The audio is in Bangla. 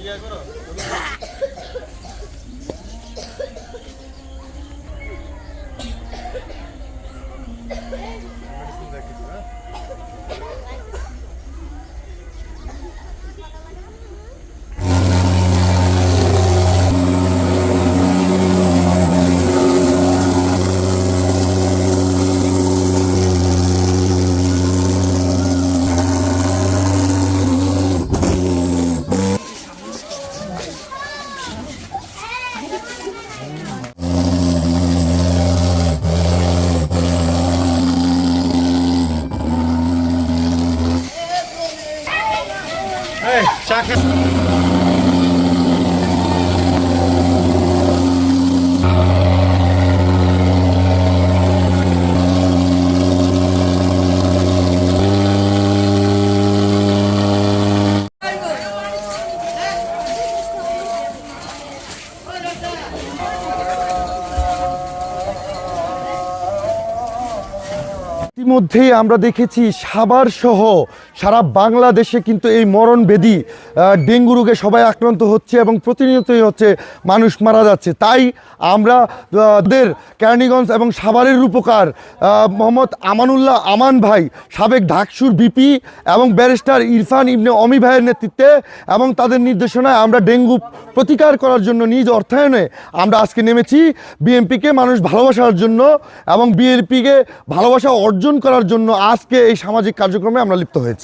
ইয়া করো Hey, Chuck. ইতিমধ্যেই আমরা দেখেছি সাভার সহ সারা বাংলাদেশে কিন্তু এই মরণ বেদি ডেঙ্গু রোগে সবাই আক্রান্ত হচ্ছে এবং প্রতিনিয়তই হচ্ছে মানুষ মারা যাচ্ছে। তাই আমরা ওদের কেরানীগঞ্জ এবং সাভারের রূপকার মোহাম্মদ আমানুল্লাহ আমান ভাই, সাবেক ঢাকসুর বিপি এবং ব্যারিস্টার ইরফান ইবনে অমি ভাইয়ের নেতৃত্বে এবং তাদের নির্দেশনায় আমরা ডেঙ্গু প্রতিকার করার জন্য নিজ অর্থায়নে আমরা আজকে নেমেছি। বিএনপিকে মানুষ ভালোবাসার জন্য এবং বিএনপিকে ভালোবাসা অর্জন করার জন্য আজকে এই সামাজিক কার্যক্রমে আমরা লিপ্ত হয়েছি।